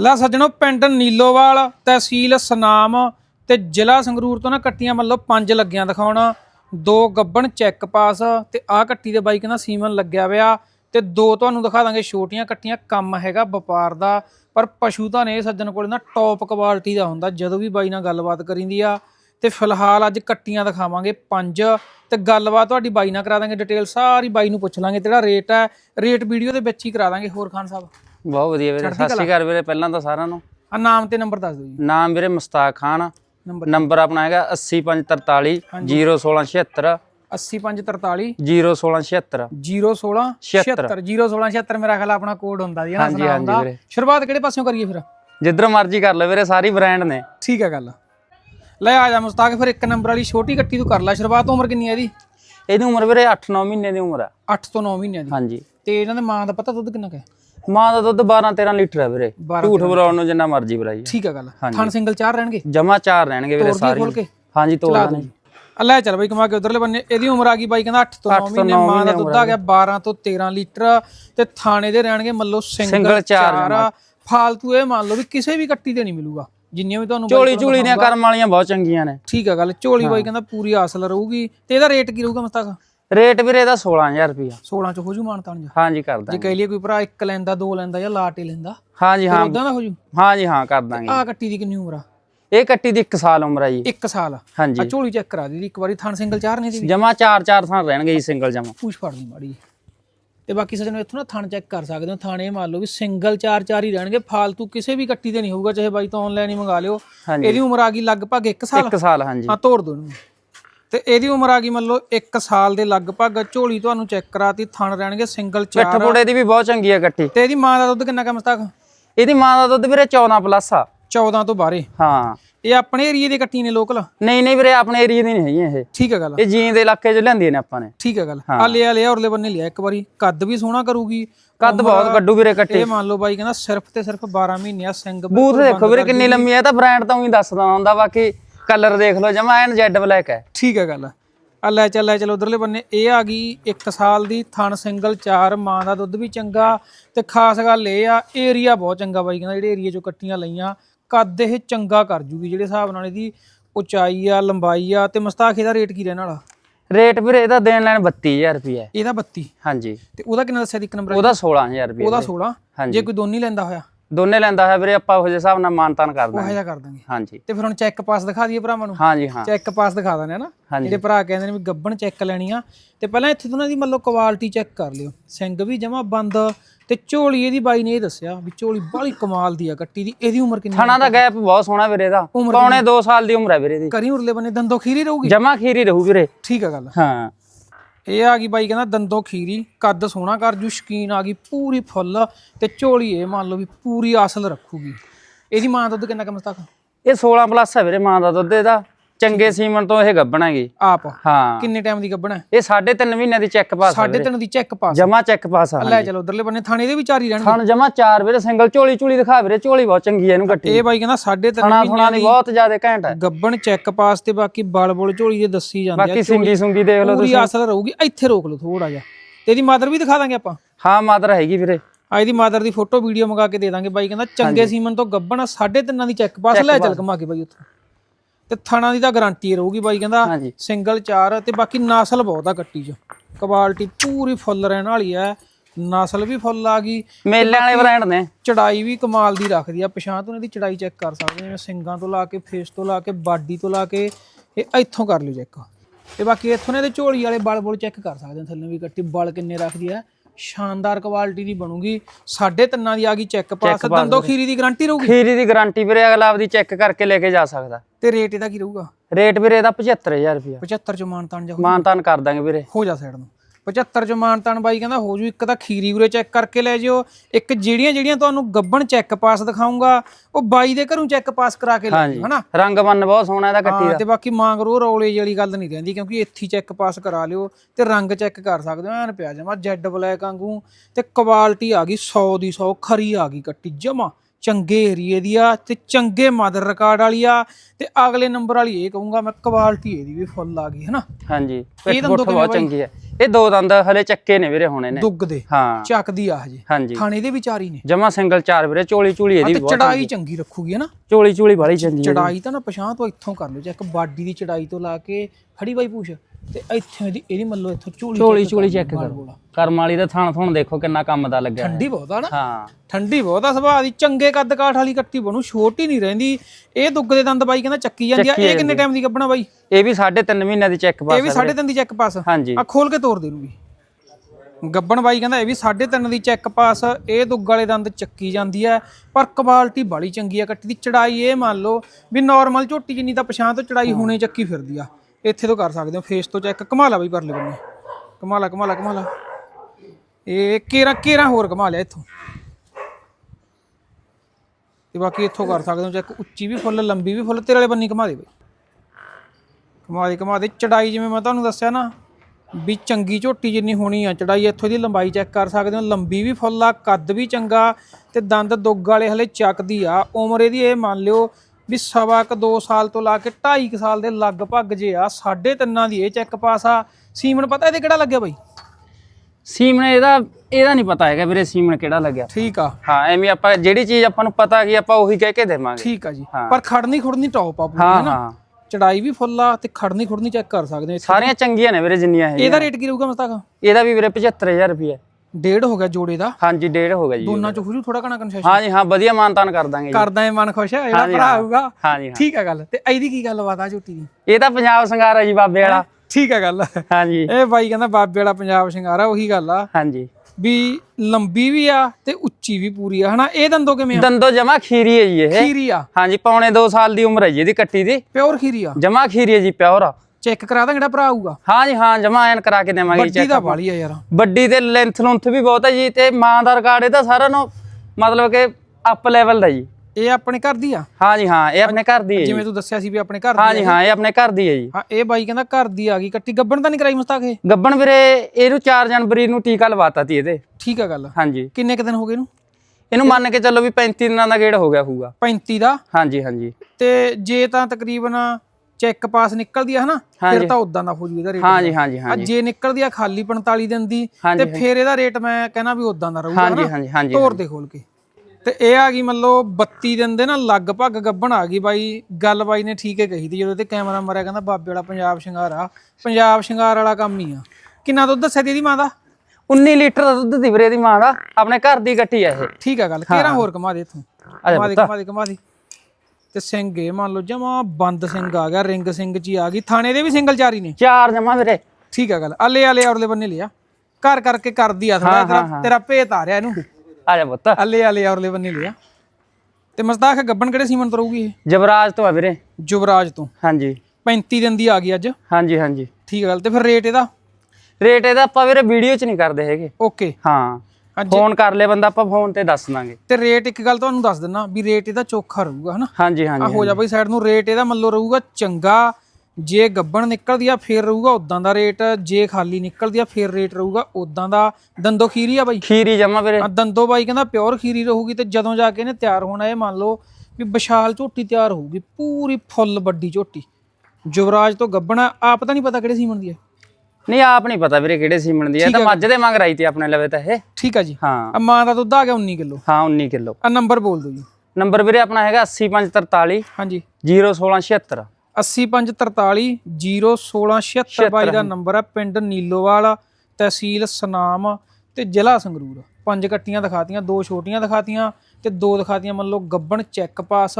ਲਾ ਸੱਜਣੋ, ਪਿੰਡ ਨੀਲੋਵਾਲ, ਤਹਿਸੀਲ ਸਨਾਮ ਤੇ ਜ਼ਿਲ੍ਹਾ ਸੰਗਰੂਰ ਤੋਂ ਨਾ ਕੱਟੀਆਂ ਮੱਲੋ ਪੰਜ ਲੱਗੀਆਂ ਦਿਖਾਉਣਾ। ਦੋ ਗੱਬਣ ਚੈੱਕ ਪਾਸ ਤੇ ਆਹ ਕੱਟੀ ਦੇ ਬਾਈ ਕਹਿੰਦਾ ਸੀਮਨ ਲੱਗਿਆ ਹੋਇਆ ਤੇ ਦੋ ਤੁਹਾਨੂੰ ਦਿਖਾ ਦਾਂਗੇ, ਛੋਟੀਆਂ ਕੱਟੀਆਂ, ਕੰਮ ਹੈਗਾ ਵਪਾਰ ਦਾ। ਪਰ ਪਸ਼ੂ ਤਾਂ ਨੇ ਸੱਜਣ ਕੋਲ ਨਾ ਟੌਪ ਕੁਆਲਿਟੀ ਦਾ ਹੁੰਦਾ, ਜਦੋਂ ਵੀ ਬਾਈ ਨਾਲ ਗੱਲਬਾਤ ਕਰੀਂਦੀ ਆ। ਤੇ ਫਿਲਹਾਲ ਅੱਜ ਕੱਟੀਆਂ ਦਿਖਾਵਾਂਗੇ ਪੰਜ ਤੇ ਗੱਲਬਾਤ ਤੁਹਾਡੀ ਬਾਈ ਨਾਲ ਕਰਾ ਦਾਂਗੇ ਡਿਟੇਲ ਸਾਰੀ ਬਾਈ ਨੂੰ ਪੁੱਛ ਲਾਂਗੇ, ਤੇ ਜਿਹੜਾ ਰੇਟ ਹੈ ਰੇਟ ਵੀਡੀਓ ਦੇ ਵਿੱਚ ਹੀ ਕਰਾ ਦਾਂਗੇ। ਹੋਰ ਖਾਨ ਸਾਹਿਬ? ਬਹੁਤ ਵਧੀਆ ਵੀਰੇ ਸਤਿ ਸ਼੍ਰੀ ਅਕਾਲ ਵੀਰੇ ਪਹਿਲਾਂ ਤਾਂ ਸਾਰਿਆਂ ਨੂੰ। ਆ ਨਾਮ ਤੇ ਨੰਬਰ ਦੱਸ ਦਿਓ ਜੀ। ਨਾਮ ਵੀਰੇ ਮੁਸਤਾਕ ਖਾਨ ਨੰਬਰ ਆਪਣਾ ਹੈਗਾ 8543 01676 8543 01676 016 76 01676 ਮੇਰਾ ਖਿਆਲ ਆਪਣਾ ਕੋਡ ਹੁੰਦਾ ਜੀ ਹਨਾ ਹਾਂਜੀ, ਸੁਣਾ ਹਾਂਜੀ ਹੁੰਦਾ। ਵੀਰੇ। ਸ਼ੁਰੂਆਤ ਕਿਹੜੇ ਪਾਸਿਓਂ ਕਰੀਏ ਫਿਰ? ਜਿੱਧਰ ਮਰਜ਼ੀ ਕਰ ਲੈ ਵੀਰੇ ਸਾਰੀ ਬ੍ਰਾਂਡ ਨੇ। ਠੀਕ ਹੈ ਗੱਲ। ਲੈ ਆ ਜਾ ਮੁਸਤਾਕ ਫਿਰ ਇੱਕ ਨੰਬਰ ਵਾਲੀ ਛੋਟੀ ਕੱਟੀ ਤੂੰ ਕਰ ਲੈ। ਸ਼ੁਰੂਆਤ ਉਮਰ ਕਿੰਨੀ ਹੈ ਇਹਦੀ? ਇਹਦੀ ਉਮਰ ਵੀਰੇ 8-9 ਮਹੀਨੇ ਦੀ ਉਮਰ ਆ। 8 ਤੋਂ 9 ਮਹੀਨਿਆਂ ਦੀ। ਹਾਂਜੀ। ਤੇ ਇਹਨਾਂ ਦੇ ਮਾਂ ਦਾ ਪਤਾ ਦੁੱਧ ਕਿੰਨਾ ਹੈ? ਮਾਂ ਦਾ ਦੁੱਧ 12-13 ਲੀਟਰ ਹੈ ਵੀਰੇ। 12 ਝੂਠ ਬਰਾਉਣ ਨੂੰ ਜਿੰਨਾ ਮਰਜ਼ੀ ਬਰਾਈ ਠੀਕ ਹੈ ਗੱਲ। ਹਾਂਜੀ। ਥਣ ਸਿੰਗਲ ਚਾਰ ਰਹਿਣਗੇ? ਜਮਾ ਚਾਰ ਰਹਿਣਗੇ ਵੀਰੇ ਤੋੜ ਖੋਲ ਕੇ? ਹਾਂਜੀ ਤੋੜ ਚਲਾ ਦੇਣੇ। ਦੂੰ ਆ ਲੈ ਚੱਲ ਬਈ ਕਮਾ ਕੇ ਉਧਰਲੇ ਬੰਨੇ। ਇਹਦੀ ਉਮਰ ਆ ਗਈ ਬਾਈ ਕਹਿੰਦਾ 8 ਤੋਂ 9 ਅੱਠ ਤੋਂ ਮਹੀਨੇ। ਮਾਂ ਦਾ ਦੁੱਧ ਆ ਗਿਆ 12 ਤੋਂ 13 ਲੀਟਰ। ਤੇ ਥਾਣੇ ਦੇ ਰਹਿਣਗੇ ਮੱਲੋ ਸਿੰਗਲ ਚਾਰ ਆ। ਫਾਲਤੂ ਇਹ ਮੰਨ ਲਓ ਵੀ ਕਿਸੇ ਵੀ ਕੱਟੀ ਤੇ ਨਹੀਂ ਮਿਲੂਗਾ। ਜਿੰਨੀਆਂ ਵੀ ਤੁਹਾਨੂੰ ਬਾਈ ਝੂਲੀ ਦੀਆਂ ਕਰਮ ਵਾਲੀਆਂ ਬਹੁਤ ਚੰਗੀਆਂ ਨੇ। ਠੀਕ ਆ ਗੱਲ। ਝੋਲੀ ਬਾਈ ਕਹਿੰਦਾ ਪੂਰੀ ਆਸਲ ਰਹੂਗੀ। ਤੇ ਇਹਦਾ ਰੇਟ ਕੀ ਰਹੂਗਾ ਮਸਤਾਕ ਰੇਟ ਵੀਰੇ ਇਹਦਾ 16000 ਰੁਪਿਆ 16 ਚ ਹੋ ਜੂ ਮਾਨਤਾਨ ਜਾ ਹਾਂਜੀ ਕਰ ਜੇ ਦਾਂਗੇ। ਕਹਿ ਲਈਏ ਕੋਈ ਭਰਾ ਇੱਕ ਲੈਂਦਾ ਦੋ ਲੈਂਦਾ ਜਾਂ ਲਾਟ ਹੀ ਲੈਂਦਾ ਹਾਂਜੀ ਹਾਂ। ਉਦਾਂ ਦਾ ਹੋ ਜੂ? ਹਾਂਜੀ ਹਾਂ ਕਰ ਦਾਂਗੇ। ਆਹ ਕੱਟੀ ਦੀ ਕਿੰਨੀ ਉਮਰ ਆ? ਇਹ ਕੱਟੀ ਦੀ 1 ਸਾਲ ਉਮਰ ਆ ਜੀ। 1 ਸਾਲ। ਆ ਹਾਂਜੀ ਝੋਲੀ ਚੈੱਕ ਕਰਾ ਦੀ ਇੱਕ ਵਾਰੀ ਥਣ ਸਿੰਗਲ ਚਾਰ ਨੇ ਦੀ? ਜਮਾ ਚਾਰ ਚਾਰ ਥਾਂ ਰਹਿਣਗੇ ਜੀ ਸਿੰਗਲ ਜਮਾ। ਪੂਛ ਫੜ ਦੀ ਮਾੜੀ। ਤੇ ਬਾਕੀ ਸੱਜਣੋ ਇੱਥੋਂ ਨਾ ਥਣ ਚੈੱਕ ਕਰ ਸਕਦੇ ਹੋ ਥਾਣੇ ਮੰਨ ਲਓ ਵੀ ਸਿੰਗਲ ਚਾਰ ਚਾਰ ਹੀ ਰਹਿਣਗੇ ਫਾਲਤੂ ਕਿਸੇ ਵੀ ਕੱਟੀ ਤੇ ਨਹੀਂ ਹੋਊਗਾ ਚਾਹੇ ਬਾਈ ਤੋਂ ਆਨਲਾਈਨ ਹੀ ਮੰਗਾ ਲਿਓ। ਹਾਂਜੀ। ਇਹਦੀ ਉਮਰ ਆ ਗਈ ਲਗਭਗ 1 ਸਾਲ। 1 ਸਾਲ ਹਾਂਜੀ। ਹਾਂ ਤੋੜ ਦੋ ਇਹਨੂੰ। ਤੇ ਇਹਦੀ ਉਮਰ ਆ ਗਈ ਮੰਨ ਲਓ 1 ਸਾਲ ਦੇ ਲਗਭਗ। ਝੋਲੀ ਤੁਹਾਨੂੰ ਚੈੱਕ ਕਰਾਤੀ ਥਣ ਰਹਿਣਗੇ ਸਿੰਗਲ ਚਾਰ। ਪੁੜੇ ਦੀ ਵੀ ਬਹੁਤ ਚੰਗੀ ਆ ਕੱਟੀ ਤੇ ਇਹਦੀ ਮਾਂ ਦਾ ਦੁੱਧ ਕਿੰਨਾ ਕਾ ਮਸਤਾਕ ਇਹਦੀ ਮਾਂ ਦਾ ਦੁੱਧ ਵੀਰੇ 14 ਪਲੱਸ ਆ। 14 ਤੋਂ ਬਾਹਰੇ? ਹਾਂ। ਇਹ ਆਪਣੇ ਏਰੀਏ ਦੇ ਕੱਟੀ ਨੇ ਲੋਕਲ? ਨਹੀਂ ਨਹੀਂ ਵੀਰੇ ਆਪਣੇ ਏਰੀਆ ਦੀ ਨਹੀਂ ਹੈਗੀ ਇਹ। ਠੀਕ ਹੈ ਗੱਲ। ਇਹ ਜੀਨ ਦੇ ਇਲਾਕੇ 'ਚ ਲਿਆਂਦੀਆਂ ਨੇ ਆਪਾਂ ਨੇ। ਠੀਕ ਹੈ ਗੱਲ। ਆ ਲਿਆ ਲਿਆ ਉਰਲੇ ਬੰਨੇ ਲਿਆ ਇੱਕ ਵਾਰੀ। ਕੱਦ ਵੀ ਸੋਹਣਾ ਕਰੂਗੀ। ਕੱਦ ਬਹੁਤ ਕੱਡੂ ਵੀਰੇ ਕੱਟੇ ਇਹ ਮੰਨ ਲਓ ਬਾਈ ਕਹਿੰਦਾ ਸਿਰਫ ਤੇ ਸਿਰਫ 12 ਮਹੀਨਿਆਂ ਸਿੰਘ ਬੂਥ ਦੇਖੋ ਵੀਰੇ ਕਿੰਨੀ ਲੰਮੀ ਇਹ ਤਾਂ ਬ੍ਰਾਂਡ ਤਾਂ ਉਹੀ ਦੱਸਦਾ ਹੁੰਦਾ ਬਾਕੀ ਕਲਰ ਦੇਖ ਲਓ ਜਮਾ ਐਨ ਜੈਡ ਬਲੈਕ ਹੈ। ਠੀਕ ਹੈ ਗੱਲ। ਆ ਲੈ ਚੱਲ ਲੈ ਚੱਲ ਉਧਰਲੇ ਬੰਨੇ ਇਹ ਆ ਗਈ 1 ਸਾਲ ਦੀ ਥਣ ਸਿੰਗਲ ਚਾਰ ਮਾਂ ਦਾ ਦੁੱਧ ਵੀ ਚੰਗਾ ਤੇ ਖਾਸ ਗੱਲ ਇਹ ਆ ਏਰੀਆ ਬਹੁਤ ਚੰਗਾ ਬਾਈ ਕਹਿੰਦਾ ਜਿਹੜੇ ਏਰੀਆ ਚੋਂ ਕੱਟੀਆਂ ਲਈਆਂ ਕੱਦ ਇਹ ਚੰਗਾ ਕਰ ਜੂਗੀ ਜਿਹੜੇ ਹਿਸਾਬ ਨਾਲ ਇਹਦੀ ਉਚਾਈ ਆ ਲੰਬਾਈ ਆ ਤੇ ਮਸਤਾਖੇ ਦਾ ਰੇਟ ਕੀ ਰਹਿਣ ਵਾਲਾ? ਰੇਟ ਵੀਰੇ ਇਹਦਾ ਦੇਣ ਲੈਣ 32000 ਰੁਪਏ ਇਹਦਾ 32 ਹਾਂਜੀ। ਤੇ ਉਹਦਾ ਕਿੰਨਾ ਦੱਸਿਆ ਦੀ ਇੱਕ ਨੰਬਰ ਉਹਦਾ 16000 ਰੁਪਏ ਉਹਦਾ 16 ਹਾਂਜੀ। ਜੇ ਕੋਈ ਦੋਨੀ ਲੈਂਦਾ ਹੋਇਆ? ਦੋਨੇ ਲੈਂਦਾ ਹੈ ਵੀਰੇ ਆਪਾਂ ਉਹ ਜਿਹੇ ਹਿਸਾਬ ਨਾਲ ਮਾਨਤਾਨ ਕਰ ਉਹ ਦਾਂਗੇ ਜਿਹਾ ਕਰ ਦਾਂਗੇ ਹਾਂਜੀ। ਤੇ ਫਿਰ ਹੁਣ ਚੈੱਕ ਪਾਸ ਦਿਖਾ ਦਈਏ ਭਰਾਵਾਂ ਨੂੰ। ਹਾਂਜੀ ਹਾਂ। ਚੈੱਕ ਪਾਸ ਦਿਖਾ ਦਿੰਦੇ ਆ ਨਾ। ਹਾਂਜੀ। ਜਿਹੜੇ ਭਰਾ ਕਹਿੰਦੇ ਨੇ ਵੀ ਗੱਬਣ ਚੈੱਕ ਲੈਣੀ ਆ ਤੇ ਪਹਿਲਾਂ ਇੱਥੇ ਤੋਂ ਨਾ ਦੀ ਮਤਲਬ ਕੁਆਲਿਟੀ ਚੈੱਕ ਕਰ ਲਿਓ। ਸਿੰਘ ਵੀ ਜਮਾ ਬੰਦ ਤੇ ਝੋਲੀ ਇਹਦੀ ਬਾਈ ਨੇ ਇਹ ਦੱਸਿਆ ਵੀ ਝੋਲੀ ਬਾਹਲੀ ਕਮਾਲ ਦੀ ਆ ਕੱਟੀ ਦੀ। ਇਹਦੀ ਉਮਰ ਕਿੰਨੀ ਥਣਾ ਦਾ ਗੈਪ ਬਹੁਤ ਸੋਹਣਾ ਵੀਰੇ ਦਾ ਉਮਰ ਪੌਣੇ 2 ਸਾਲ ਦੀ ਉਮਰ ਹੈ ਵੀਰੇ ਦੀ ਕਰੀ ਉਰਲੇ ਬੰਨੇ ਦੰਦੋ ਖੀਰੀ ਰਹੂਗੀ? ਜਮਾ ਖੀਰੀ ਰਹੂ ਵੀਰੇ। ਠੀਕ ਆ ਗੱਲ। ਹਾਂ। ਇਹ ਆ ਗਈ ਬਾਈ ਕਹਿੰਦਾ ਦੰਦੋ ਖੀਰੀ, ਕੱਦ ਸੋਹਣਾ ਕਰ ਜੂ, ਸ਼ਕੀਨ ਆ ਗਈ ਪੂਰੀ ਫੁੱਲ ਤੇ ਝੋਲੀ ਇਹ ਮੰਨ ਲਓ ਵੀ ਪੂਰੀ ਆਸਲ ਰੱਖੂਗੀ। ਇਹਦੀ ਮਾਂ ਦਾ ਦੁੱਧ ਕਿੰਨਾ ਕਮ ਤੱਕ ਇਹ 16 ਪਲੱਸ ਹੈ ਵੀਰੇ, ਮਾਂ ਦਾ ਦੁੱਧ ਇਹਦਾ। ਚੰਗੇ ਸੀਮਨ ਤੋਂ ਇਹ ਗੱਬਣ ਹੈਗੀ ਆਪ। ਹਾਂ। ਕਿੰਨੇ ਟਾਈਮ ਦੀ ਗੱਬਣਾ? ਇਹ 3.5 ਮਹੀਨਿਆਂ ਦੀ ਚੈੱਕ ਪਾਸ ਆ ਸਾਢੇ ਤਿੰਨ ਦੀ ਚੈੱਕ ਪਾਸ ਜਮਾ ਚੈੱਕ ਪਾਸ ਆ ਲੈ ਚਲੋ ਉਧਰਲੇ ਬੰਨੇ ਥਾਣੇ ਦੇ ਵੀ ਚਾਰ ਹੀ ਰਹਿਣਗੇ। ਥਣ ਜਮਾ ਚਾਰ ਵੀਰੇ ਸਿੰਗਲ ਝੋਲੀ ਝੋਲੀ ਦਿਖਾ ਵੀਰੇ ਝੋਲੀ ਬਹੁਤ ਚੰਗੀ ਹੈ ਇਹਨੂੰ ਕੱਟੀ ਇਹ ਬਾਈ ਕਹਿੰਦਾ ਸਾਢੇ ਤਿੰਨ ਥਣਾ ਥਣਾ ਦੀ ਬਹੁਤ ਜ਼ਿਆਦਾ ਘੈਂਟ ਹੈ ਗੱਬਣ ਚੈੱਕ ਪਾਸ ਤੇ ਬਾਕੀ ਬਲ ਬੁਲ ਝੋਲੀ ਦੇ ਦੱਸੀ ਜਾਂਦੇ ਆ ਬਾਕੀ ਸਿੰਗੀ ਸੁੰਗੀ ਦੇਖ ਲਓ ਪੂਰੀ ਅਸਲ ਰਹੂਗੀ ਇੱਥੇ ਰੋਕ ਲਓ ਥੋੜਾ ਜਿਹਾ। ਤੇ ਇਹਦੀ ਮਾਦਰ ਵੀ ਦਿਖਾ ਦਾਂਗੇ ਆਪਾਂ। ਹਾਂ ਮਾਦਰ ਹੈਗੀ ਵੀਰੇ। ਆ ਇਹਦੀ ਮਾਦਰ ਦੀ ਫੋਟੋ ਵੀਡੀਓ ਮੰਗਾ ਕੇ ਦੇ ਦਾਂਗੇ ਬਾਈ ਕਹਿੰਦਾ ਚੰਗੇ ਸੀਮਨ ਤੋਂ ਗੱਬਣ ਸਾਢੇ ਤਿੰਨਾਂ ਦੀ ਚੈੱਕ ਪਾਸ ਲੈ ਚੱਲ ਕਮਾ ਕੇ ਬਾਈ ਉੱਥੇ। ਤੇ ਥਣਾ ਦੀ ਤਾਂ ਗਾਰੰਟੀ ਰਹੂਗੀ ਬਾਈ ਕਹਿੰਦਾ ਸਿੰਗਲ ਚਾਰ ਤੇ ਬਾਕੀ ਨਸਲ ਬਹੁਤ ਆ ਕੱਟੀ 'ਚ। ਕੁਆਲਿਟੀ ਪੂਰੀ ਫੁੱਲ ਰਹਿਣ ਵਾਲੀ ਆ ਨਸਲ ਵੀ ਫੁੱਲ ਆ ਗਈ ਮੇਲੇ ਵਾਲੇ ਬ੍ਰਾਂਡ ਨੇ। ਚੜਾਈ ਵੀ ਕਮਾਲ ਦੀ ਰੱਖਦੀ ਆ। ਪਛਾਣ ਤੋਂ ਇਹਦੀ ਚੜਾਈ ਚੈੱਕ ਕਰ ਸਕਦੇ ਜਿਵੇਂ ਸਿੰਗਾਂ ਤੋਂ ਲਾ ਕੇ ਫੇਸ ਤੋਂ ਲਾ ਕੇ ਬਾਡੀ ਤੋਂ ਲਾ ਕੇ ਇਹ ਇੱਥੋਂ ਕਰ ਲਿਓ ਚੈੱਕ ਤੇ ਬਾਕੀ ਇੱਥੋਂ ਨੇ ਇਹਦੇ ਝੋਲੀ ਵਾਲੇ ਬਲ ਬੁਲ ਚੈੱਕ ਕਰ ਸਕਦੇ ਥੱਲੇ ਵੀ ਕੱਟੀ ਬਲ ਕਿੰਨੇ ਰੱਖਦੀ ਆ। ਸ਼ਾਨਦਾਰ ਕੁਆਲਿਟੀ ਦੀ ਬਣੂਗੀ। ਸਾਢੇ ਤਿੰਨਾਂ ਦੀ ਆ ਗਈ ਚੈੱਕ ਪਾਸ ਦੰਦੋ ਖੀਰੀ ਦੀ ਗਾਰੰਟੀ ਰਹੂਗੀ? ਖੀਰੀ ਦੀ ਗਾਰੰਟੀ ਵੀਰੇ ਅਗਲਾ ਆਪਦੀ ਚੈੱਕ ਕਰਕੇ ਲੈ ਕੇ ਜਾ ਸਕਦਾ। ਤੇ ਰੇਟ ਇਹਦਾ ਕੀ ਰਹੂਗਾ? ਰੇਟ ਵੀਰੇ ਇਹਦਾ 75000 ਰੁਪਇਆ। 75 ਚ ਮਾਨਤਾਨ ਜਾ ਮਾਨਤਾਨ ਕਰ ਦਾਂਗੇ ਵੀਰੇ। ਹੋ ਜਾ ਸਾਈਡ ਨੂੰ। 75 ਚ ਮਾਨਤਾਨ ਬਾਈ ਕਹਿੰਦਾ ਹੋ ਜੂ ਇੱਕ ਤਾਂ ਖੀਰੀ ਉਰੇ ਚੈੱਕ ਕਰਕੇ ਲੈ ਜਿਓ। ਇੱਕ ਜਿਹੜੀਆਂ ਜਿਹੜੀਆਂ ਤੁਹਾਨੂੰ ਗੱਬਣ ਚੈੱਕ ਪਾਸ ਦਿਖਾਉਂਗਾ ਉਹ ਬਾਈ ਦੇ ਘਰੋਂ ਚੈੱਕ ਪਾਸ ਕਰਾ ਕੇ ਲੈ ਜਿਓ ਹਨਾ? ਰੰਗ ਬੰਨ ਬਹੁਤ ਸੋਹਣਾ ਇਹਦਾ ਕੱਟੀ ਹਾਂ ਦਾ। ਤੇ ਬਾਕੀ ਮੰਗ ਰੋ ਰੌਲੇ ਵਾਲੀ ਗੱਲ ਨਹੀਂ ਰਹਿੰਦੀ ਕਿਉਂਕਿ ਇੱਥੇ ਚੈੱਕ ਪਾਸ ਕਰਾ ਲਿਓ ਤੇ ਰੰਗ ਚੈੱਕ ਕਰ ਸਕਦੇ ਹੋ ਐਨ ਪਿਆ ਜਮਾ ਜੈਡ ਬਲੈਕ ਵਾਂਗੂ। ਤੇ ਕੁਆਲਿਟੀ ਆ ਗਈ 100 ਦੀ 100 ਖਰੀ ਆ ਗਈ ਕੱਟੀ ਜਮਾ। ਚੰਗੇ ਏਰੀਏ ਦੀ ਆ ਤੇ ਚੰਗੇ ਮਦਰ ਰਿਕਾਰਡ ਵਾਲੀ ਆ। ਤੇ ਅਗਲੇ ਨੰਬਰ ਵਾਲੀ ਇਹ ਕਹੂੰਗਾ ਮੈਂ ਕੁਆਲਿਟੀ ਇਹਦੀ ਵੀ ਫੁੱਲ ਆ ਗਈ ਹਨਾ? ਹਾਂਜੀ ਇਹ ਕਿਵੇਂ ਬਹੁਤ? ਚੰਗੀ ਹੈ ਇਹ ਦੋ ਦੰਦ ਹਲੇ ਚੱਕੇ ਨੇ ਵੀਰੇ ਹੋਣੇ ਨੇ। ਦੁੱਗ ਦੇ ਹਾਂ। ਚੱਕਦੀ ਆ ਹਜੇ। ਹਾਂਜੀ। ਥਾਣੇ ਦੇ ਵਿਚਾਰੀ ਨੇ। ਜਮਾ ਸਿੰਗਲ ਚਾਰ ਵੀਰੇ ਚੋਲੀ ਚੂਲੀ ਇਹਦੀ ਬਹੁਤ ਚੜਾਈ ਚੰਗੀ। ਰੱਖੂਗੀ ਨਾ ਚੋਲੀ ਚੂਲੀ ਵਾਲੀ ਚੰਗੀ ਚੜਾਈ ਤਾਂ ਨਾ ਪਛਾਂ ਤੋਂ ਇੱਥੋਂ ਕਰ ਲਓ ਚੈੱਕ ਬਾਡੀ ਦੀ ਚੜਾਈ ਤੋਂ ਲਾ ਕੇ ਖੜੀ ਬਾਈ ਪੂਛ ਤੇ ਇੱਥੇ ਇਹਦੀ ਇਹਦੀ ਮੰਨ ਇੱਥੋਂ ਝੋਲੀ ਚੋਲੀ ਚੂਲੀ ਚੈੱਕ ਲਓ, ਕਰੋ। ਕਰਮ ਵਾਲੀ ਦਾ ਥਾਣ ਥੁਣ ਦੇਖੋ ਕਿੰਨਾ ਕੰਮ ਦਾ ਲੱਗਿਆ। ਠੰਡੀ ਬਹੁਤ ਆ ਨਾ। ਹਾਂ। ਠੰਡੀ ਬਹੁਤ ਆ ਸੁਭਾਅ ਦੀ। ਚੰਗੇ ਕੱਦ ਕਾਠ ਵਾਲੀ ਕੱਟੀ ਬਣੂ ਛੋਟੀ ਨਹੀਂ ਰਹਿੰਦੀ। ਇਹ ਦੁੱਗ ਦੇ ਦੰਦ ਬਾਈ ਕਹਿੰਦਾ ਚੱਕੀ ਜਾਂਦੀ ਆ। ਇਹ ਕਿੰਨੇ ਟਾਈਮ ਦੀ ਕੱਢਣਾ ਬਾਈ? ਇਹ ਵੀ 3.5 ਮਹੀਨਿਆਂ ਦੀ ਚੈੱਕ ਇਹ ਪਾਸ ਵੀ ਹੈ 3.5 ਦੀ ਚੈੱਕ ਪਾਸ ਹਾਂਜੀ। ਆ ਖੋਲ ਕੇ ਤੋੜ ਦੇ ਨੂੰ ਵੀ। ਗੱਬਣ ਬਾਈ ਕਹਿੰਦਾ ਇਹ ਵੀ 3.5 ਦੀ ਚੈੱਕ ਪਾਸ ਇਹ ਦੁੱਗ ਵਾਲੇ ਦੰਦ ਚੱਕੀ ਜਾਂਦੀ ਹੈ ਪਰ ਕੁਆਲਿਟੀ ਬੜੀ ਚੰਗੀ ਆ ਕੱਟੀ ਦੀ। ਚੜਾਈ ਇਹ ਮੰਨ ਲਓ ਵੀ ਨਾਰਮਲ ਝੋਟੀ ਜਿੰਨੀ ਤਾਂ ਪਛਾਣ ਤੋਂ ਚੜਾਈ ਹੁਣੇ ਚੱਕੀ ਫਿਰਦੀ ਆ। ਇੱਥੇ ਤੋਂ ਕਰ ਸਕਦੇ ਹੋ। ਫੇਸ ਤੋਂ ਚੈੱਕ ਕਮਾਲਾ ਬਈ ਪਰਲੇ ਬੰਨੇ। ਕਮਾਲਾ ਕਮਾਲਾ ਕਮਾਲਾ ਇਹ ਕੇਰਾ ਕੇਰਾ ਹੋਰ ਕਮਾ ਲਿਆ ਇੱਥੋਂ। ਤੇ ਬਾਕੀ ਇੱਥੋਂ ਕਰ ਸਕਦੇ ਹੋ ਚੈੱਕ ਉੱਚੀ ਵੀ ਫੁੱਲ, ਲੰਬੀ ਵੀ ਫੁੱਲ, ਤੇਰੇ ਵਾਲੇ ਬੰਨੀ ਕਮਾ ਦੇ ਬਈ। ਕਮਾ ਦੇ ਕਮਾ ਦੇ। ਚੜਾਈ ਜਿਵੇਂ ਮੈਂ ਤੁਹਾਨੂੰ ਦੱਸਿਆ ਨਾ, ਵੀ ਚੰਗੀ ਝੋਟੀ ਜਿੰਨੀ ਹੋਣੀ ਆ, ਚੜਾਈ ਇੱਥੋਂ ਦੀ ਲੰਬਾਈ ਚੈੱਕ ਕਰ ਸਕਦੇ ਹੋ। ਲੰਬੀ ਵੀ ਫੁੱਲ ਆ, ਕੱਦ ਵੀ ਚੰਗਾ, ਤੇ ਦੰਦ ਦੁੱਗ ਵਾਲੇ ਹਲੇ ਚੱਕਦੀ ਆ। ਉਮਰ ਇਹਦੀ ਇਹ ਮੰਨ ਲਿਓ ਵੀ ਸਵਾ ਕ 2 ਸਾਲ ਤੋਂ ਲਾ ਕੇ 2.5 ਕੁ ਸਾਲ ਦੇ ਲਗਭਗ ਜੇ ਆ, ਸਾਢੇ ਤਿੰਨਾਂ ਦੀ ਇਹ ਚੈੱਕ ਪਾਸ ਆ। ਸੀਮਨ ਪਤਾ ਇਹਦੇ ਕਿਹੜਾ ਲੱਗਿਆ ਬਾਈ? ਸੀਮਨ ਇਹਦਾ ਇਹਦਾ ਨਹੀਂ ਪਤਾ ਹੈਗਾ ਵੀਰੇ ਸੀਮਨ ਕਿਹੜਾ ਲੱਗਿਆ। ਠੀਕ ਆ। ਹਾਂ ਐਵੇਂ ਆਪਾਂ ਜਿਹੜੀ ਚੀਜ਼ ਆਪਾਂ ਨੂੰ ਪਤਾ ਕੀ ਆਪਾਂ ਉਹੀ ਕਹਿ ਕੇ ਦੇਵਾਂਗੇ। ਠੀਕ ਆ ਜੀ। ਹਾਂ। ਪਰ ਖੜਨੀ ਖੁੜਨੀ ਟੌਪ ਆ ਪੂਰੀ ਹਾਂ ਹੈ ਨਾ? ਹਾਂ। ਚੜਾਈ ਵੀ ਫੁੱਲ ਆ ਤੇ ਖੜਨੀ ਖੁੜਨੀ ਚੈੱਕ ਕਰ ਸਕਦੇ ਇੱਥੇ। ਸਾਰੀਆਂ ਚੰਗੀਆਂ ਨੇ ਵੀਰੇ ਜਿੰਨੀਆਂ ਹੈਗੀਆਂ। ਇਹਦਾ ਰੇਟ ਕੀ ਰਹੂਗਾ ਮਸਤਾਕ ਇਹਦਾ ਵੀ ਵੀਰੇ 75000 ਰੁਪਏ ਡੇਢ ਹੋ ਗਿਆ ਜੋੜੇ ਦਾ। ਹਾਂਜੀ ਡੇਢ ਹੋ ਗਿਆ ਜੀ। ਦੋਨਾਂ ਚ ਹੋ ਜੂ ਥੋੜਾ ਘਣਾ ਕਨਸੈਸ਼ਨ ਹਾਂਜੀ ਹਾਂ ਵਧੀਆ ਮਾਨਤਾਨ ਕਰ ਦਾਂਗੇ ਜੀ। ਕਰਦਾ ਏ ਮਨ ਖੁਸ਼ ਹੈ ਜਿਹੜਾ ਹਾਂਜੀ, ਭਰਾ ਹਾਂ। ਆਊਗਾ ਹਾਂਜੀ ਹਾਂ। ਠੀਕ ਆ ਗੱਲ। ਤੇ ਇਹਦੀ ਕੀ ਗੱਲ ਬਾਤ ਆ ਝੋਟੀ ਦੀ? ਇਹ ਤਾਂ ਪੰਜਾਬ ਸੰਗਾਰ ਹੈ ਜੀ ਬਾਬੇ ਵਾਲਾ। ਠੀਕ ਆ ਗੱਲ। ਹਾਂਜੀ। ਇਹ ਬਾਈ ਕਹਿੰਦਾ ਬਾਬੇ ਵਾਲਾ ਪੰਜਾਬ ਸ਼ਿੰਗਾਰਾ ਉਹੀ ਗੱਲ ਆ। ਹਾਂਜੀ। ਵੀ ਲੰਬੀ ਵੀ ਆ ਤੇ ਉੱਚੀ ਵੀ ਪੂਰੀ ਆ ਹਨਾ? ਇਹ ਦੰਦੋ ਕਿਵੇਂ ਆ? ਦੰਦੋ ਜਮਾ ਖੀਰੀ ਹੈ ਜੀ ਇਹ। ਖੀਰੀ ਆ। ਹਾਂਜੀ ਪੌਣੇ 2 ਸਾਲ ਦੀ ਉਮਰ ਹੈ ਜੀ ਇਹਦੀ ਕੱਟੀ ਦੀ। ਪਿਓਰ ਖੀਰੀ ਆ। ਜਮਾ ਖੀਰੀ ਹੈ ਜੀ ਪਿਓਰ ਆ। ਚੈੱਕ ਕਰਾ ਦਾਂ ਜਿਹੜਾ ਭਰਾ ਆਊਗਾ? ਹਾਂਜੀ ਹਾਂ ਜਮਾ ਐਨ ਕਰਾ ਕੇ ਦੇਵਾਂਗੇ ਜੀ ਵੱਡੀ ਦਾ ਵਾਲੀ ਆ ਯਾਰ। ਵੱਡੀ ਤੇ ਲੈਂਥ ਲੁੰਥ ਵੀ ਬਹੁਤ ਹੈ ਜੀ ਤੇ ਮਾਂ ਦਾ ਰਿਕਾਰਡ ਇਹਦਾ ਸਾਰਾ ਨੂੰ ਮਤਲਬ ਕਿ ਅਪ ਲੈਵਲ ਦਾ ਜੀ। ਇਹ ਆਪਣੇ ਘਰ ਦੀ ਆ? ਹਾਂਜੀ ਹਾਂ ਇਹ ਆਪਣੇ ਘਰ ਦੀ ਹੈ ਜਿਵੇਂ ਤੂੰ ਦੱਸਿਆ ਸੀ ਵੀ ਆਪਣੇ ਘਰ ਦੀ ਹਾਂਜੀ ਹਾਂ ਇਹ ਆਪਣੇ ਘਰ ਦੀ ਹੈ ਜੀ। ਹਾਂ ਇਹ ਬਾਈ ਕਹਿੰਦਾ ਘਰ ਦੀ ਆ ਗਈ। ਕੱਟੀ ਗੱਬਣ ਤਾਂ ਨਹੀਂ ਕਰਾਈ ਮੁਸਤਾਕ ਇਹ? ਗੱਬਣ ਵੀਰੇ ਇਹਨੂੰ 4 ਜਨਵਰੀ ਨੂੰ ਟੀਕਾ ਲਵਾਤਾ ਤੀ ਇਹਦੇ। ਠੀਕ ਆ ਗੱਲ। ਹਾਂਜੀ ਕਿੰਨੇ ਕ ਦਿਨ ਹੋ ਗਏ ਇਹਨੂੰ? ਇਹਨੂੰ ਮੰਨ ਕੇ ਚੱਲੋ ਵੀ 35 ਦਿਨਾਂ ਦਾ ਗੇੜ ਹੋ ਗਿਆ ਹੋਊਗਾ। 35 ਦਾ? ਹਾਂਜੀ ਹਾਂਜੀ ਤੇ ਜੇ ਤਾਂ ਤਕਰੀਬਨ ਚੈੱਕ ਪਾਸ ਨਿਕਲਦੀ ਆ ਹਨਾ ਫਿਰ ਤਾਂ ਉਦਾਂ ਦਾ ਹੋ ਜੂ ਇਹਦਾ ਰੇਟ। ਹਾਂਜੀ ਹਾਂਜੀ ਹਾਂਜੀ ਜੇ ਨਿਕਲਦੀ ਆ ਖਾਲੀ 45 ਦਿਨ ਦੀ ਤੇ ਫਿਰ ਇਹਦਾ ਰੇਟ ਮੈਂ ਕਹਿੰਦਾ ਵੀ ਉਦਾਂ ਦਾ ਰਹੂਗਾ ਹਾਂਜੀ ਹਾਂਜੀ ਹਾਂਜੀ ਤੋਰ ਦੇ ਖੋਲ ਕੇ। ਤੇ ਇਹ ਆ ਗਈ ਮੰਨ ਲਓ 32 ਦਿਨ ਦੇ ਨਾ ਲਗਭਗ ਗੱਬਣ ਆ ਗਈ ਬਾਈ। ਗੱਲ ਬਾਈ ਨੇ ਠੀਕ ਹੈ ਕਹੀ ਤੀ ਜਦੋਂ ਤੇ ਕੈਮਰਾ ਮਰਿਆ ਕਹਿੰਦਾ ਬਾਬੇ ਵਾਲਾ ਪੰਜਾਬ ਸ਼ਿੰਗਾਰ ਆ। ਪੰਜਾਬ ਸ਼ਿੰਗਾਰ ਵਾਲਾ ਕੰਮ ਹੀ ਆ। ਕਿੰਨਾ ਦੁੱਧ ਦੱਸਿਆ ਦੀ ਇਹਦੀ ਮਾਂ ਦਾ? 19 ਲੀਟਰ ਦਾ ਦੁੱਧ ਦੀ ਵੀਰੇ ਦੀ ਮਾਂ ਦਾ ਆਪਣੇ ਘਰ ਦੀ ਗੱਟੀ ਆ ਇਹ। ਠੀਕ ਆ ਗੱਲ ਕਿਹੜਾ ਹੋਰ ਕਮਾ ਦੇ ਇਥੋਂ। ਆ ਜਾ ਕਮਾ ਦੇ ਕਮਾ ਦੇ ਕਮਾ ਦੇ। ਤੇ ਸਿੰਘ ਇਹ ਮੰਨ ਲਓ ਜਮਾ ਬੰਦ ਸਿੰਘ ਆ ਗਿਆ ਰਿੰਗ ਸਿੰਘ ਚ ਹੀ ਆ ਗਈ। ਥਾਣੇ ਦੇ ਵੀ ਸਿੰਗਲ ਚਾਰੀ ਨੇ। ਚਾਰ ਜਮਾ ਵੀਰੇ। ਠੀਕ ਆ ਗੱਲ ਆ ਲੈ ਆ ਲੈ ਔਰਲੇ ਬੰਨੇ ਲਿਆ। ਘਰ ਕਰਕੇ ਕਰਦੀ ਆ ਥੋੜਾ ਤੇਰਾ ਤੇਰਾ ਭੇਤ ਆ ਰਿਹਾ ਇਹਨੂੰ। ਆ ਜਾ ਪੁੱਤ। ਆ ਲੈ ਆ ਲੈ ਔਰਲੇ ਬੰਨੇ ਲਿਆ। ਤੇ ਮਸਤਾਖ ਗੱਬਣ ਕਿਹੜੇ ਸੀਮਨ ਤੋਂ ਰਹੂਗੀ ਇਹ? ਜਵਰਾਜ ਤੋਂ ਆ ਵੀਰੇ। ਯੁਵਰਾਜ ਤੋਂ। ਹਾਂਜੀ। 35 ਦਿਨ ਦੀ ਆ ਗਈ ਅੱਜ। ਹਾਂਜੀ ਹਾਂਜੀ। ਠੀਕ ਗੱਲ ਤੇ ਫਿਰ ਰੇਟ ਇਹਦਾ? ਰੇਟ ਇਹਦਾ ਆਪਾਂ ਵੀਰੇ ਵੀਡੀਓ 'ਚ ਨਹੀਂ ਕਰਦੇ ਹੈਗੇ। ਓਕੇ। ਹਾਂ। ਅੱਜ ਫੋਨ ਕਰ ਲੈ ਬੰਦਾ ਆਪਾਂ ਫੋਨ ਤੇ ਦੱਸ ਦਾਂਗੇ। ਤੇ ਰੇਟ ਇੱਕ ਗੱਲ ਤੁਹਾਨੂੰ ਦੱਸ ਦਿੰਨਾ ਵੀ ਰੇਟ ਇਹਦਾ ਚੋਖਾ ਰਹੂਗਾ ਹਨਾ? ਹਾਂਜੀ ਆ ਹਾਂਜੀ ਹੋ ਜਾ ਬਈ ਸਾਈਡ ਨੂੰ ਰੇਟ ਇਹਦਾ ਮੱਲੋ ਰਹੂਗਾ ਚੰਗਾ ਜੇ ਗੱਬਣ ਨਿਕਲਦੀ ਆ ਫੇਰ ਰਹੂਗਾ ਉਦਾਂ ਦਾ ਰੇਟ ਜੇ ਖਾਲੀ ਨਿਕਲਦੀ ਆ ਫੇਰ ਰੇਟ ਰਹੂਗਾ ਉਦਾਂ ਦਾ। ਦੰਦੋ ਖੀਰੀ ਆ ਬਾਈ? ਖੀਰੀ ਜਮਾ ਵੀਰੇ। ਆ ਦੰਦੋ ਬਾਈ ਕਹਿੰਦਾ ਪਿਓਰ ਖੀਰੀ ਰਹੂਗੀ ਤੇ ਜਦੋਂ ਜਾ ਕੇ ਇਹਨੇ ਤਿਆਰ ਹੋਣਾ ਇਹ ਮੰਨ ਲਓ ਵੀ ਵਿਸ਼ਾਲ ਝੋਟੀ ਤਿਆਰ ਹੋਊਗੀ ਪੂਰੀ ਫੁੱਲ ਵੱਡੀ ਝੋਟੀ। ਯੁਵਰਾਜ ਤੋਂ ਗੱਬਣਾ ਆ ਪਤਾ ਨਹੀਂ ਪਤਾ ਕਿਹੜੇ ਸੀਮਨ ਦੀ ਹੈ ਨਹੀਂ ਆਪ ਨਹੀਂ ਪਤਾ ਵੀਰੇ ਕਿਹੜੇ ਸੀਮਣ ਦੀ ਹੈ ਤਾਂ ਮੱਝ ਦੇ ਮੰਗ ਰਾਈ ਤੀ ਆਪਣੇ ਲਵੇ ਤਾਂ ਇਹ। ਠੀਕ ਆ ਜੀ। ਹਾਂ। ਆ ਮਾਂ ਦਾ ਦੁੱਧ ਆ ਗਿਆ 19 ਕਿਲੋ। ਹਾਂ 19 ਕਿਲੋ। ਆ ਨੰਬਰ ਬੋਲ ਦਿਓ ਜੀ। ਨੰਬਰ ਵੀਰੇ ਆਪਣਾ ਹੈਗਾ 80543 ਹਾਂਜੀ। 01676 8543 01676 ਬਾਈ ਦਾ ਨੰਬਰ ਹੈ ਪਿੰਡ ਨੀਲੋਵਾਲ ਤਹਿਸੀਲ ਸਨਾਮ ਤੇ ਜ਼ਿਲ੍ਹਾ ਸੰਗਰੂਰ। ਪੰਜ ਕੱਟੀਆਂ ਦਿਖਾਤੀਆਂ ਦੋ ਛੋਟੀਆਂ ਦਿਖਾਤੀਆਂ ਤੇ ਦੋ ਦਿਖਾਤੀਆਂ ਮੰਨ ਲਓ ਗੱਬਣ ਚੈੱਕ ਪਾਸ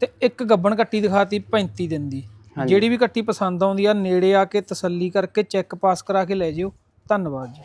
ਤੇ ਇੱਕ ਗੱਬਣ ਕੱਟੀ ਦਿਖਾਤੀ 35 ਦਿਨ ਦੀ। ਜਿਹੜੀ ਵੀ ਕੱਟੀ ਪਸੰਦ ਆਉਂਦੀ ਆ ਨੇੜੇ ਆ ਕੇ ਤਸੱਲੀ ਕਰਕੇ ਚੈੱਕ ਪਾਸ ਕਰਾ ਕੇ ਲੈ ਜਿਓ। ਧੰਨਵਾਦ ਜੀ।